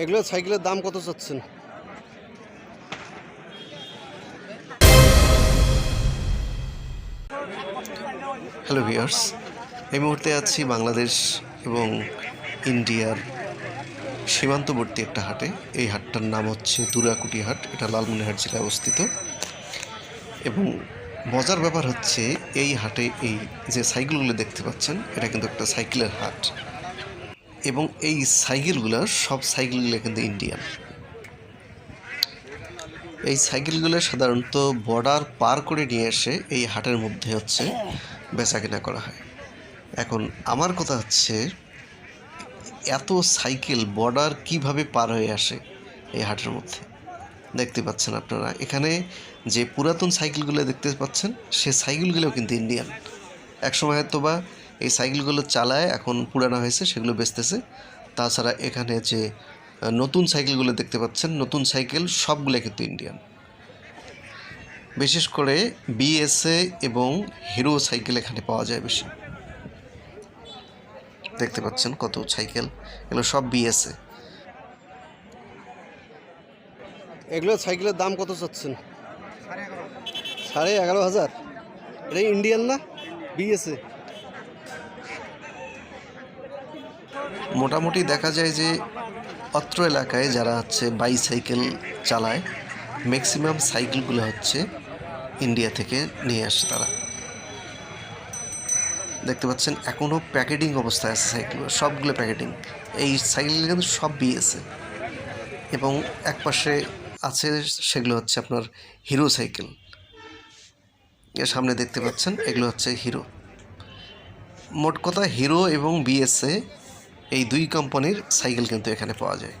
এগুলো সাইকেলের দাম কত চাচ্ছেন? হ্যালো ভিউয়ার্স এই মুহূর্তে আছি বাংলাদেশ এবং ইন্ডিয়ার সীমান্তবর্তী একটা হাটে। এই হাটটার নাম হচ্ছে দুরাকুটি হাট। এটা লালমনিরহাট জেলায় অবস্থিত। এবং মজার ব্যাপার হচ্ছে, এই হাটে এই যে সাইকেলগুলো দেখতে পাচ্ছেন, এটা কিন্তু একটা সাইকেলের হাট। এবং এই সাইকেলগুলো, সব সাইকেলগুলো কিন্তু ইন্ডিয়ান। এই সাইকেলগুলো সাধারণত বর্ডার পার করে নিয়ে এসে এই হাটের মধ্যে হচ্ছে বেচা কেনা করা হয়। এখন আমার কথা হচ্ছে, এত সাইকেল বর্ডার কীভাবে পার হয়ে আসে এই হাটের মধ্যে? দেখতে পাচ্ছেন আপনারা, এখানে যে পুরাতন সাইকেলগুলো দেখতে পাচ্ছেন, সে সাইকেলগুলোও কিন্তু ইন্ডিয়ান। একসময় হয়তো বা এই সাইকেলগুলো চালায়, এখন পুরানো হয়েছে, সেগুলো বেচতেছে। তাছাড়া এখানে যে নতুন সাইকেলগুলো দেখতে পাচ্ছেন, নতুন সাইকেল সবগুলো কিন্তু ইন্ডিয়ান। বিশেষ করে বিএসএ এবং হিরো সাইকেল এখানে পাওয়া যায় বেশি। দেখতে পাচ্ছেন কত সাইকেল, এগুলো সব বিএসএ। এগুলো সাইকেলের দাম কত চাচ্ছেন? সাড়ে এগারো হাজার? এটা ইন্ডিয়ান না? বিএসএ? মোটামুটি দেখা যায় যে অত্র এলাকায় যারা হচ্ছে বাইসাইকেল চালায় ম্যাক্সিমাম সাইকেলগুলো হচ্ছে ইন্ডিয়া থেকে নিয়ে আসে তারা। দেখতে পাচ্ছেন, এখনও প্যাকেটিং অবস্থায় আছে সাইকেলগুলো, সবগুলো প্যাকেটিং। এই সাইকেলগুলো কিন্তু সব বিএসএ এবং এক পাশে আছে সেগুলো হচ্ছে আপনার হিরো সাইকেল। এর সামনে দেখতে পাচ্ছেন, এগুলো হচ্ছে হিরো। মোট কথা হিরো এবং বিএসএ এই দুই কোম্পানির সাইকেল কিন্তু এখানে পাওয়া যায়।